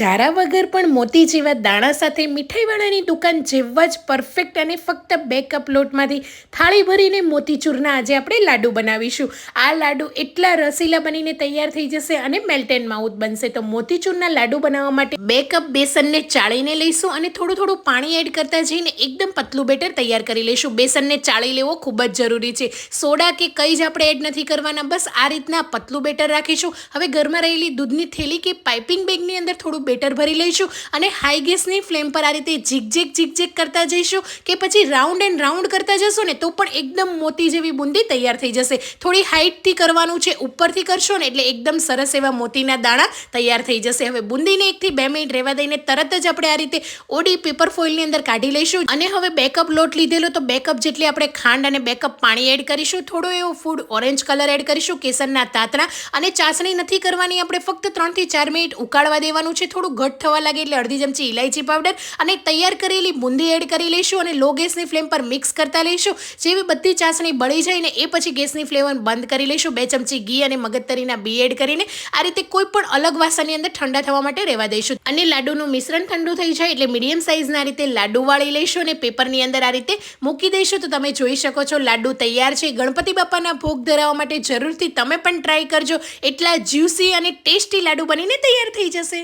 ચારા વગર પણ મોતી જેવા દાણા સાથે મીઠાઈવાળાની દુકાન જેવા જ પરફેક્ટ અને ફક્ત બે કપ લોટમાંથી થાળી ભરીને મોતીચૂરના આજે આપણે લાડુ બનાવીશું. આ લાડુ એટલા રસીલા બનીને તૈયાર થઈ જશે અને મેલ્ટ એન્ડ માઉથ બનશે. તો મોતીચૂરના લાડુ બનાવવા માટે બે કપ બેસનને ચાળીને લઈશું અને થોડું થોડું પાણી એડ કરતા જઈને એકદમ પતલું બેટર તૈયાર કરી લઈશું. બેસનને ચાળી લેવો ખૂબ જ જરૂરી છે. સોડા કે કંઈ જ આપણે એડ નથી કરવાના. બસ આ રીતના પતલું બેટર રાખીશું. હવે ઘરમાં રહેલી દૂધની થેલી કે પાઇપિંગ બેગની અંદર થોડું બેટર ભરી લઈશું અને હાઈ ગેસની ફ્લેમ પર આ રીતે ઝીકઝેક ઝીકઝેક કરતા જઈશું કે પછી રાઉન્ડ એન્ડ રાઉન્ડ કરતા જશો ને તો પણ એકદમ મોતી જેવી બુંદી તૈયાર થઈ જશે. થોડી હાઈટથી કરવાનું છે, ઉપરથી કરશો ને એટલે એકદમ સરસ એવા મોતીના દાણા તૈયાર થઈ જશે. હવે બુંદીને એકથી બે મિનિટ રહેવા દઈને તરત જ આપણે આ રીતે ઓડી પેપર ફોઇલની અંદર કાઢી લઈશું અને હવે બે કપ લોટ લીધેલો તો બે જેટલી આપણે ખાંડ અને બે કપ પાણી એડ કરીશું, થોડો એવો ફૂડ ઓરેન્જ કલર એડ કરીશું, કેસરના તાતરા અને ચાસણી નથી કરવાની, આપણે ફક્ત ત્રણથી ચાર મિનિટ ઉકાળવા દેવાનું છે. થોડું ઘટ થવા લાગે એટલે અડધી ચમચી ઇલાયચી પાવડર અને તૈયાર કરેલી બુંદી એડ કરી લઈશું અને લો ગેસની ફ્લેમ પર મિક્સ કરતા લઈશું. જેવી બધી ચાસણી બળી જાય ને એ પછી ગેસની ફ્લેમ બંધ કરી લઈશું. બે ચમચી ઘી અને મગજતરીના બી એડ કરીને આ રીતે કોઈ પણ અલગ વાસણની અંદર ઠંડા થવા માટે રહેવા દઈશું. અને લાડુનું મિશ્રણ ઠંડુ થઈ જાય એટલે મીડિયમ સાઇઝના રીતે લાડુ વાળી લઈશું અને પેપરની અંદર આ રીતે મૂકી દઈશું. તો તમે જોઈ શકો છો લાડુ તૈયાર છે. ગણપતિ બાપાના ભોગ ધરાવવા માટે જરૂરથી તમે પણ ટ્રાય કરજો. એટલા જ્યુસી અને ટેસ્ટી લાડુ બનીને તૈયાર થઈ જશે.